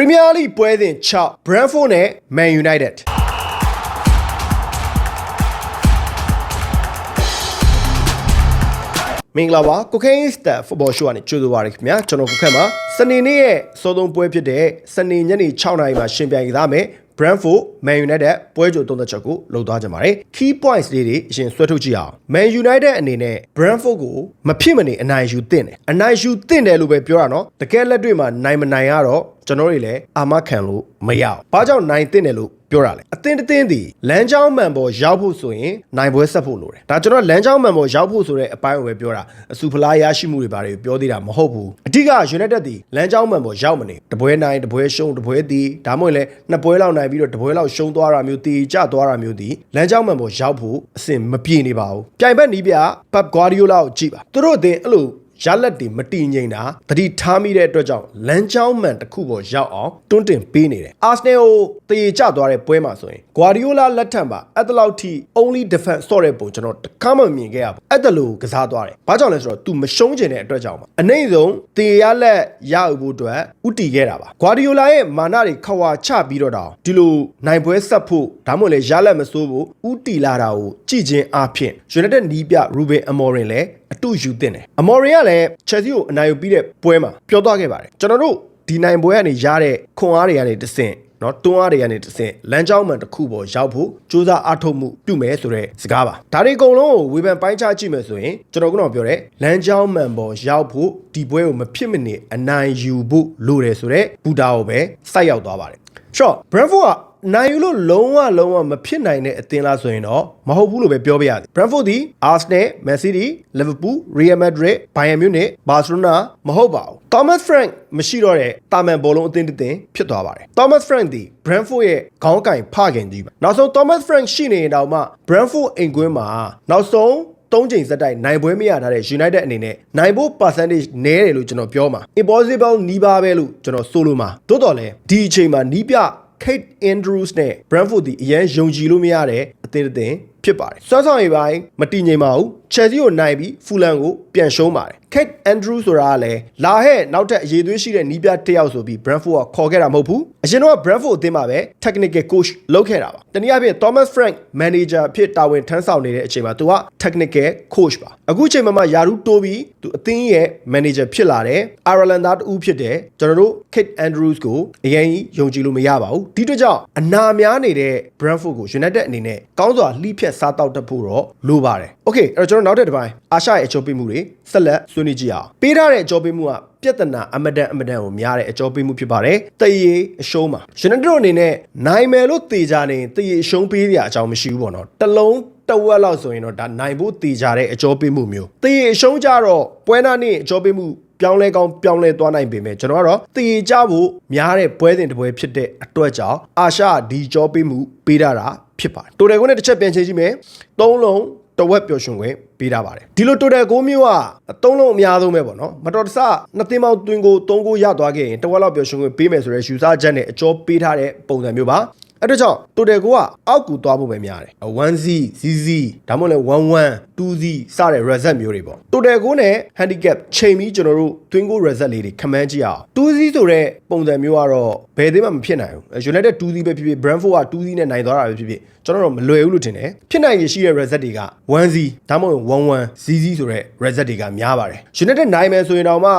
Premier League ပွဲစဉ်6 Brentford နဲ့ Man United မင်္ဂလာပါကိုကိန်းစတာဖုတ်ဘောရှိုးကနေကြိုဆိုပါရခင်ဗျာကျွန်တော်ကိုခက်မှာစနေနေ့ရဲ့စောသုံးပွဲဖြစ်တဲ့စနေညနေ6နာရီမှာရှင်ပြိုင်ကြမယ် Brentford Man United ပွဲကြိုသုံးသက်ချက်ကိုလှုပ်သွားကြပါတယ် key points လေးတွေအရင်ဆွဲထုတ်ကြည့်အောင် Man United အနေနဲ့ Brentford ကိုမဖြစ်မနေအနိုင်ယူသင့်တယ်အနိုင်ယူသင့်တယ်လို့ပဲပြောတာနော်တကယ်လက်တွေ့မှာနိုင်မနိုင်ရတော့ ကျွန်တော်တွေလည်းအာမခံလို့မရအောင်ဘာကြောင့်နိုင်သင့်တယ်လို့ပြောတာလေအတင်းတင်းသည်လမ်းကြောင်းမှန်ပေါ်ရောက်ဖို့ဆိုရင်နိုင်ပွဲဆက်ဖို့လိုတယ်ဒါကျွန်တော်လမ်းကြောင်းမှန်ပေါ်ရောက်ဖို့ဆိုတဲ့အပိုင်းကိုပဲပြောတာအစုဖလားရရှိမှုတွေဘာတွေပြောသေးတာမဟုတ်ဘူးအဓိက United သည်လမ်းကြောင်းမှန်ပေါ်ရောက်မနေတပွဲနိုင်တပွဲရှုံးတပွဲသည်ဒါမှမဟုတ်လည်းနှစ်ပွဲလောက်နိုင်ပြီးတော့တပွဲလောက်ရှုံးသွားတာမျိုးတီကျသွားတာမျိုးသည်လမ်းကြောင်းမှန်ပေါ်ရောက်ဖို့အဆင်မပြေနေပါဘူးပြိုင်ဘက်နီးပြ Pep Guardiola ကိုကြည့်ပါသူတို့အသင်အဲ့လို ရလက်တွေမတည်ငြိမ်တာတတိထားမိတဲ့အတွက်ကြောင့်လမ်းကြောင်းမှန်တစ်ခုပေါ်ရောက်အောင်တွန်းတင်ပေးနေတယ်အာဆနယ်ကိုတရေကျသွားတဲ့ပွဲမှာဆိုရင်ဂွာဒီယိုလာလက်ထံမှာအဲ့တလောက်ထိ only defense ဆော့တဲ့ပုံကျွန်တော်တခါမှမမြင်ခဲ့ရဘူးအဲ့တလို့ကစားသွားတယ်ဘာကြောင့်လဲဆိုတော့ तू မရှုံးကျင်တဲ့အတွက်ကြောင့်ပါအနိုင်ဆုံးတရေရလက်ရဖို့အတွက်ဥတီခဲ့တာပါဂွာဒီယိုလာရဲ့မာနတွေခဝါချပြီးတော့တောင်ဒီလိုနိုင်ပွဲဆက်ဖို့ဒါမှမဟုတ်လေရလက်မစိုးဖို့ဥတီလာတာကိုကြည်ချင်းအားဖြင့် United နီးပြ Ruben Amorim လည်း အတူယူတင်တယ်အမော်ရီကလည်း Chelsea ကိုအနိုင်ယူပြီးတဲ့ပွဲမှာပြောသွားခဲ့ပါတယ်ကျွန်တော်တို့ဒီနိုင်ပွဲကနေရတဲ့ခွန်အားတွေကနေတဆင့်နော်တွန်းအားတွေကနေတဆင့်လမ်းကြောင်းမှန်တစ်ခုပေါ်ရောက်ဖို့စူးစမ်းအားထုတ်မှုပြုမယ်ဆိုတဲ့စကားပါဒါတွေအကုန်လုံးကိုဝေဖန်ပိုင်းခြားကြည့်မယ်ဆိုရင်ကျွန်တော်ကတော့ပြောတယ်လမ်းကြောင်းမှန်ပေါ်ရောက်ဖို့ဒီပွဲကိုမဖြစ်မနေအနိုင်ယူဖို့လိုတယ်ဆိုတော့ဘူတာကိုပဲစိုက်ရောက်သွားပါတယ် short Brentford က နိုင်ယူလို့လုံးဝလုံးဝမဖြစ်နိုင်တဲ့အသင်းလားဆိုရင်တော့မဟုတ်ဘူးလို့ပဲပြောပြရစီ Brentford ဒီ Arsenal, Man City, Liverpool, Real Madrid, Bayern Munich, Barcelona မဟုတ်ပါဘူး Thomas Frank မရှိတော့တဲ့တာမန်ဘောလုံးအသင်းတစ်သင်းဖြစ်သွားပါတယ် Thomas Frank ဒီ Brentford ရဲ့ခေါင်းကင်ဖခင်ကြီးပါနောက်ဆုံး Thomas Frank ရှိနေရင်တော့မှ Brentford အိမ်ကွင်းမှာနောက်ဆုံးသုံးချိန်စက်တိုက်နိုင်ပွဲမရထားတဲ့ United အနေနဲ့နိုင်ဖို့ percentage နည်းတယ်လို့ကျွန်တော်ပြောမှာ impossible နီးပါးပဲလို့ကျွန်တော်ဆိုလိုမှာသို့တော်လည်းဒီအချိန်မှာနီးပြ Kate Andrews နဲ့ Brentford ဒီအရန်ယုံကြည်လို့မရတဲ့အသင်းတစ်သင်းဖြစ်ပါတယ်။စွမ်းဆောင်ရည်ပိုင်းမတည်ငြိမ်ပါဘူး။ Chelsea ကိုနိုင်ပြီး Fulham ကိုပြန်ရှုံးပါတယ်။ Kate Andrews ဆိုတာကလည်းလာဟဲ့နောက်ထပ်အရေးသွေးရှိတဲ့နီးပြတစ်ယောက်ဆိုပြီး Brentford ကခေါ်ခဲ့တာမဟုတ်ဘူး။အရင်တော့ Brentford အသင်းမှာပဲ technical coach လုပ်ခဲ့တာပါ။တနည်းအားဖြင့် Thomas Frank manager အဖြစ်တာဝန်ထမ်းဆောင်နေတဲ့အချိန်မှာသူက technical coach ပါ။အခုအချိန်မှာမှယာရုတိုးပြီးသူအသင်းရဲ့ manager ဖြစ်လာတယ်။ Ireland သားတူဖြစ်တယ်။ကျွန်တော်တို့ Kate Andrews ကိုအရင်ကြီးယုံကြည်လို့မရပါဘူး။ဒီအတွက်ကြောင့်အနာများနေတဲ့ Brentford ကို United အနေနဲ့ကောင်းစွာလှိဖြတ်စားတောက်တတ်ဖို့တော့လိုပါတယ်။ Okay အဲ့တော့ကျွန်တော်နောက်တဲ့တစ်ပိုင်းအာရှရဲ့အချိုးပေးမှုတွေဆက်လက်ဆွေးနွေးကြည့်အောင်။ပေးထားတဲ့အချိုးပေးမှုကပြဿနာအမတန်အမတန်ကိုများတဲ့အကြောပေးမှုဖြစ်ပါတယ်။တရေအရှုံးမှာကျွန်တော်တို့အနေနဲ့နိုင်မယ်လို့တေချာနေတရေအရှုံးပေးရအကြောင်းမရှိဘူးပေါ့နော်။တလုံးတဝက်လောက်ဆိုရင်တော့ဒါနိုင်ဖို့တေချာတဲ့အကြောပေးမှုမျိုး။တရေအရှုံးကြတော့ပွဲနာနေ့အကြောပေးမှု ပြောင်းလဲကောင်းပြောင်းလဲသွားနိုင်ပေမဲ့ကျွန်တော်ကတော့တည်ကြဖို့များတဲ့ပွဲစဉ်တစ်ပွဲဖြစ်တဲ့အတွက်ကြောင့်အာရှဒီကြောပေးမှုပေးတာတာဖြစ်ပါတယ်တိုတယ်ကိုနဲ့တစ်ချက်ပြန်ချိန်ကြည့်မယ်သုံးလုံးတဝက်ပျော်ရွှင်ခွင့်ပေးထားပါတယ်ဒီလိုတိုတယ်ကိုမျိုးကအသုံးလုံးအများဆုံးပဲပေါ့နော်မတော်တဆနှစ်သိန်းပေါင်းတွင်ကိုသုံးကိုရသွားခဲ့ရင်တဝက်လောက်ပျော်ရွှင်ခွင့်ပေးမယ်ဆိုတဲ့ယူဆချက်နဲ့အကျော်ပေးထားတဲ့ပုံစံမျိုးပါ အဲ့တော့ကြောင့်တိုတယ်ကိုကအောက်ကူသွားဖို့ပဲများတယ် 1Z ZZ ဒါမှမဟုတ်လဲ11 2Z စတဲ့ reset မျိုးတွေပေါ့တိုတယ်ကိုနဲ့ handicap ချိန်ပြီးကျွန်တော်တို့ twin goal reset လေးတွေခမန်းကြည့်အောင် 2Z ဆိုတဲ့ပုံစံမျိုးကတော့ဘယ်သေးမှမဖြစ်နိုင်ဘူး United 2Z ပဲဖြစ်ဖြစ် Brentford က 2Z နဲ့နိုင်သွားတာပဲဖြစ်ဖြစ်ကျွန်တော်တို့မလွယ်ဘူးလို့ထင်တယ်ဖြစ်နိုင်ရရှိတဲ့ reset တွေက 1Z ဒါမှမဟုတ်11 ZZ ဆိုတဲ့ reset တွေကများပါတယ် United နိုင်မယ်ဆိုရင်တော့မှ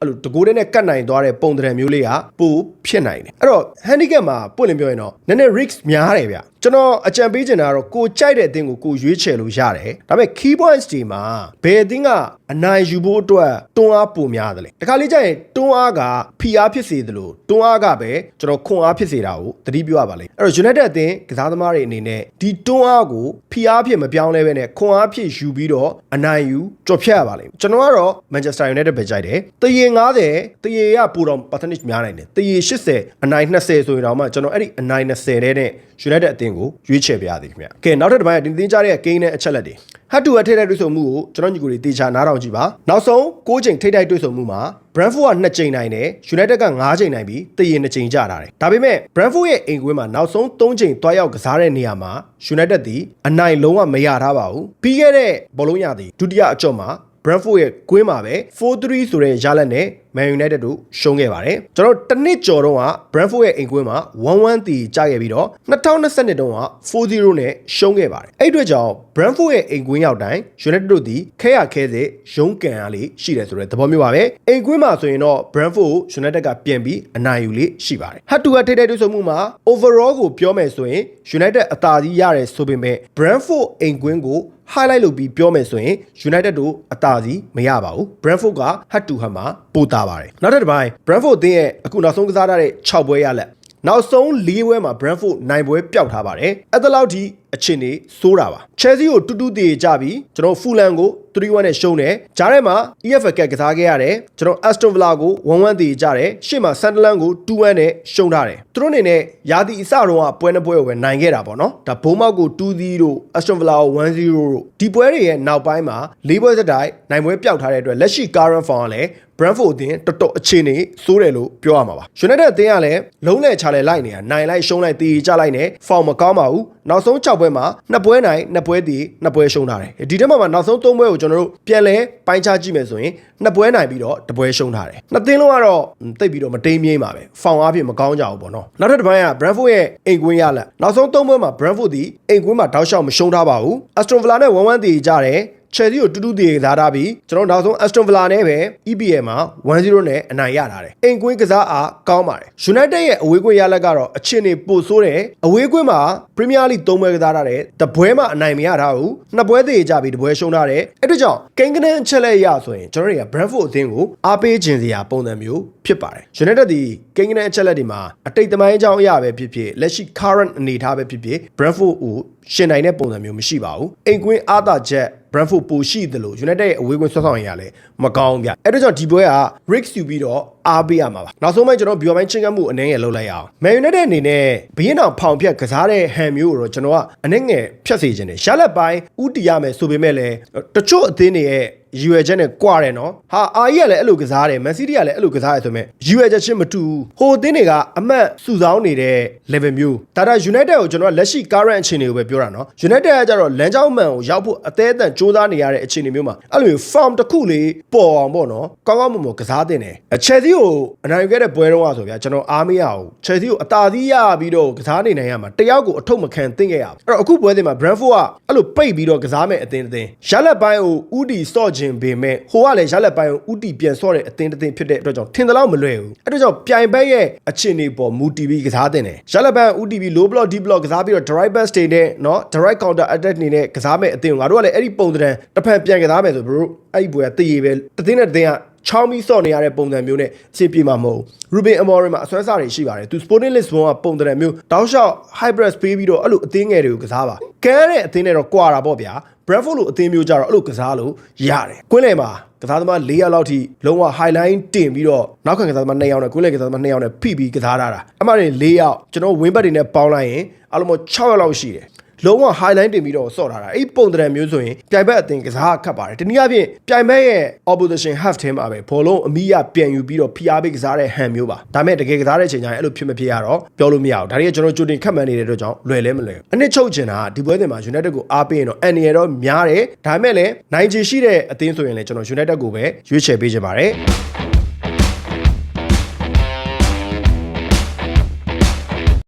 အဲ့လိုတကိုးတဲ့နဲ့ကတ်နိုင်သွားတဲ့ပုံသဏ္ဍာန်မျိုးလေးကပိုဖြစ်နိုင်တယ်အဲ့တော့ handicap မှာပွင့်လင်းပြောရင်တော့နည်းနည်း risk များတယ်ဗျ ကျွန်တော်အကြံပေးချင်တာကတော့ကိုကြိုက်တဲ့အသင်းကိုကိုရွေးချယ်လို့ရတယ်ဒါပေမဲ့ key points တွေမှာဘယ်အသင်းကအနိုင်ယူဖို့အတွက်တွန်းအားပိုများတယ်လေတခါလေးကျရင်တွန်းအားကဖိအားဖြစ်စေသလိုတွန်းအားကပဲကျွန်တော်ခွန်အားဖြစ်စေတာကိုသတိပြုရပါလိမ့်အဲ့တော့ United အသင်းကစားသမားတွေအနေနဲ့ဒီတွန်းအားကိုဖိအားဖြစ်မပြောင်းလဲပဲနဲ့ခွန်အားဖြစ်ယူပြီးတော့အနိုင်ယူကြော်ဖြတ်ရပါလိမ့်ကျွန်တော်ကတော့ Manchester United ပဲကြိုက်တယ်တရေ90တရေကပိုတော့ percentage များနိုင်တယ်တရေ80အနိုင်20ဆိုရင်တော့မှကျွန်တော်အဲ့ဒီအနိုင်20တဲ့နဲ့ United အသင်းကိုရွေးချယ်ပြရသည်ခင်ဗျ။ကဲနောက်ထပ်တစ်ပိုင်းကတင်သင်းကြတဲ့ဂိမ်းနဲ့အချက်လက်တွေဟတ်တူအထိတ်တိုက်တွေ့ဆုံမှုကိုကျွန်တော်ညီကိုတွေတေချာနားထောင်ကြည့်ပါ။နောက်ဆုံး6ချိန်ထိတ်တိုက်တွေ့ဆုံမှုမှာ Brentford က2ချိန်နိုင်တယ် United က9ချိန်နိုင်ပြီးတရေ2ချိန်ကြတာတယ်။ဒါပေမဲ့ Brentford ရဲ့အိမ်ကွင်းမှာနောက်ဆုံး3ချိန်တွားရောက်ကစားတဲ့နေရာမှာ United သည်အနိုင်လုံးဝမရထားပါဘူး။ပြီးခဲ့တဲ့ဘောလုံးရသည်ဒုတိယအကြော့မှာ Brentford ရဲ့ကွင်းမှာပဲ4-3ဆိုတဲ့ရလဒ်နဲ့ Man United တို့ရှုံးခဲ့ပါတယ်ကျွန်တော်တစ်နှစ်ကျော်တော့က Brentford ရဲ့အိမ်ကွင်းမှာ1-1တီကြခဲ့ပြီးတော့2022တုန်းက4-0နဲ့ရှုံးခဲ့ပါတယ်အဲ့ဒီအတွက်ကြောင့် Brentford ရဲ့အိမ်ကွင်းရောက်တိုင်း United တို့ဒီခဲရခဲစေရုံးကန်ရလေးရှိတယ်ဆိုတဲ့သဘောမျိုးပါပဲအိမ်ကွင်းမှာဆိုရင်တော့ Brentford ကို United ကပြန်ပြီးအနိုင်ယူလေးရှိပါတယ်ဟတ်တူကထိတဲ့တွေ့ဆုံမှုမှာ overall ကိုပြောမယ်ဆိုရင် United အသာကြီးရတယ်ဆိုပေမဲ့ Brentford အိမ်ကွင်းကို highlight လုပ်ပြီးပြောမယ်ဆိုရင် United တို့အသာစီးမရပါဘူး Brentford က head to head မှာပိုတာပါတယ်နောက်တစ်ပိုင်း Brentford အသင်းရဲ့အခုနောက်ဆုံးကစားထားတဲ့6ပွဲရလက်နောက်ဆုံး၄ပွဲမှာ Brentford နိုင်ပွဲပျောက်ထားပါတယ်အဲ့ဒါလောက်ထိအခြေအနေစိုးတာပါ Chelsea ကိုတူတူတည်ကြပြီးကျွန်တော် Fulham ကို3-1နဲ့ရှုံးတယ်ဂျားထဲမှာ EFL ကကစားခဲ့ရတယ်ကျွန်တော် Aston Villa ကို1-1တည်ကြတယ်ရှေ့မှာ Sunderland ကို2-1နဲ့ရှုံးထားတယ်သူတို့အနေနဲ့ယာတီအစတော့ကပွဲနှစ်ပွဲကိုပဲနိုင်ခဲ့တာပေါ့နော်ဒါဘုံမောက်ကို2-0တို့ Aston Villa ကို1-0တို့ဒီပွဲတွေရဲ့နောက်ပိုင်းမှာ၄ပွဲစတိုင်နိုင်ပွဲပျောက်ထားတဲ့အတွက်လက်ရှိ current form ကလည်း Brentford အသင်းတော်တော်အခြေအနေစိုးတယ်လို့ပြောရမှာပါ United အသင်းကလည်းလုံးနဲ့ချလဲလိုက်နေတာနိုင်လိုက်ရှုံးလိုက်တည်ကြလိုက်နေ form မကောင်းပါဘူးနောက်ဆုံး6ပွဲမှာနှစ်ပွဲနိုင်နှစ်ပွဲတည်နှစ်ပွဲရှုံးထားတယ်ဒီတက်မှာမှာနောက်ဆုံး3ပွဲကိုကျွန်တော်တို့ပြန်လဲပိုင်းခြားကြည့်မယ်ဆိုရင်နှစ်ပွဲနိုင်ပြီးတော့တစ်ပွဲရှုံးထားတယ်နှစ်သင်းလုံးကတော့တိတ်ပြီးတော့မတိမ်မြင်းပါပဲ form အဖြစ်မကောင်းကြဘူးပေါ့နော်နောက်ထပ်တစ်ပိုင်းက Brentford ရဲ့အိမ်ကွင်းရလက်နောက်ဆုံး3ပွဲမှာ Brentford ဒီအိမ်ကွင်းမှာတောက်လျှောက်မရှုံးထားပါဘူး Aston Villa နဲ့1-1တည်ကြတယ် Chelsea ကိုတူတူတည်သားထားပြီးကျွန်တော်နောက်ဆုံး Aston Villa နဲ့ပဲ EPL မှာ1-0နဲ့အနိုင်ရထားတယ်။အိမ်ကွင်းကစားအားကောင်းပါတယ်။ United ရဲ့အဝေးကွင်းရလက်ကတော့အချင်းနေပိုဆိုးတယ်။အဝေးကွင်းမှာ Premier League 3ပွဲကစားထားတယ်။တပွဲမှအနိုင်မရထားဘူး။နှစ်ပွဲတည်ကြပြီးတပွဲရှုံးထားတယ်။အဲ့ဒါကြောင့်ကိန်းကနန်းအချက်လက်ရဆိုရင်ကျွန်တော်တွေက Brentford အသင်းကိုအားပေးခြင်းစရာပုံစံမျိုးဖြစ်ပါတယ်။ United ဒီကိန်းကနန်းအချက်လက်တွေမှာအတိတ်သမိုင်းအကြောင်းအရာပဲဖြစ်ဖြစ်လက်ရှိ current အနေအထားပဲဖြစ်ဖြစ် Brentford ကိုရှင်နိုင်တဲ့ပုံစံမျိုးမရှိပါဘူး။အိမ်ကွင်းအားသာချက် Brentford ပိုရှိတယ်လို့ United ရဲ့အဝေးကွင်းဆွတ်ဆောင်ရရလဲမကောင်းဗျအဲ့ဒါကြောင့်ဒီပွဲက risk ယူပြီးတော့ အားပေးရမှာပါနောက်ဆုံးပိုင်းကျွန်တော် view ပိုင်းချင်းကပ်မှုအနည်းငယ်လုပ်လိုက်ရအောင် Man United အနေနဲ့ဘင်းအောင်ဖောင်ဖြတ်ကစားတဲ့ဟန်မျိုးကိုတော့ကျွန်တော်ကအနည်းငယ်ဖြတ်စေခြင်းတယ်ရလက်ပိုင်းဥတီရမယ်ဆိုပေမဲ့လည်းတချို့အသင်းတွေရဲ့ရည်ရွယ်ချက်နဲ့ကွာတယ်နော်ဟာအာကြီးကလည်းအဲ့လိုကစားတယ်မန်စီးတီးကလည်းအဲ့လိုကစားတယ်ဆိုပေမဲ့ရည်ရွယ်ချက်ချင်းမတူဘူးဟိုအသင်းတွေကအမတ်စုဆောင်းနေတဲ့ level မျိုးဒါတာ United ကိုကျွန်တော်ကလက်ရှိ current အခြေအနေကိုပဲပြောတာနော် United ကကြတော့လမ်းကြောင်းမှန်ကိုရောက်ဖို့အသေးအတန်စူးစမ်းနေရတဲ့အခြေအနေမျိုးမှာအဲ့လိုမျိုး form တစ်ခုလေးပေါ်အောင်ပေါ့နော်ကောင်းကောင်းမွန်မွန်ကစားတင်တယ်အချက်စီကိုအနိုင်ယူခဲ့တဲ့ပွဲတော့ဆိုဗျာကျွန်တော်အားမရအောင်ချက်စီကိုအသာစီးရပြီးတော့ကစားနေနိုင်ရမှာတယောက်ကိုအထုပ်မခံသင့်ခဲ့ရအောင်အဲ့တော့အခုပွဲစဉ်မှာ Brentford ကအဲ့လိုပိတ်ပြီးတော့ကစားမဲ့အသင်းအသင်းရလက်ပိုင်းကိုဥတီစော့ခြင်းပေမဲ့ဟိုကလည်းရလက်ပိုင်းကိုဥတီပြန်စော့တဲ့အသင်းတစ်သင်းဖြစ်တဲ့အတွက်ကြောင့်ထင်သလောက်မလွယ်ဘူးအဲ့တော့ကြောင့်ပြိုင်ဘက်ရဲ့အခြေအနေပေါ်မူတည်ပြီးကစားတင်တယ်ရလက်ပိုင်းဥတီပြီး low block deep block ကစားပြီးတော့ direct pass တွေနဲ့เนาะ direct counter attack နေနဲ့ကစားမဲ့အသင်းကိုငါတို့ကလည်းအဲ့ဒီပုံစံတစ်ဖက်ပြန်ကစားမယ်ဆို bro အဲ့ဒီပွဲကတည်ရပဲတစ်သင်းနဲ့တစ်သင်းက ချောင်းပြီးစော့နေရတဲ့ပုံစံမျိုးနဲ့အဆင်ပြေမှာမဟုတ်ဘူး Ruben Amorim မှာအစွမ်းစားတွေရှိပါတယ်သူ Sporting Lisbon ကပုံစံမျိုးတောက်လျှောက် hybrid ပေးပြီးတော့အဲ့လိုအသင်းငယ်တွေကိုကစားပါကဲတဲ့အသင်းနဲ့တော့ကွာတာပေါ့ဗျာ Bradford လိုအသင်းမျိုးကြတော့အဲ့လိုကစားလို့ရတယ်ကွင်းလယ်မှာကစားသမား၄ယောက်လောက်ထိလုံးဝ highline တင်ပြီးတော့နောက်ခံကစားသမား၂ယောက်နဲ့ကွင်းလယ်ကစားသမား၂ယောက်နဲ့ဖိပြီးကစားထားတာအမှန်တည်း၄ယောက်ကျွန်တော် win back တွေနဲ့ပေါင်းလိုက်ရင်အလုံး6ယောက်လောက်ရှိတယ် လုံးဝ highline တင်ပြီးတော့ဆော့ထားတာအဲ့ပုံတံမျိုးဆိုရင်ပြိုင်ဘက်အသင်ကစားခတ်ပါတယ်တနည်းအားဖြင့်ပြိုင်ဘက်ရဲ့ opposition half team မှာပဲဘောလုံးအမိရပြန်ယူပြီးတော့ဖိအားပေးကစားတဲ့ဟန်မျိုးပါဒါပေမဲ့တကယ်ကစားတဲ့အချိန်ကျရင်အဲ့လိုဖြစ်မဖြစ်ရတော့ပြောလို့မရဘူးဒါတွေကကျွန်တော်ကြိုတင်ခတ်မှန်းနေတဲ့အတွက်ကြောင့်လွယ်လဲမလွယ်ဘူးအနှစ်ချုပ်ချင်တာဒီပွဲတင်မှာ United ကိုအားပေးရင်တော့အန်နီရတော့များတယ်ဒါပေမဲ့လည်းနိုင်ချေရှိတဲ့အသင်းဆိုရင်လည်းကျွန်တော် United ကိုပဲရွေးချယ်ပေးချင်ပါတယ်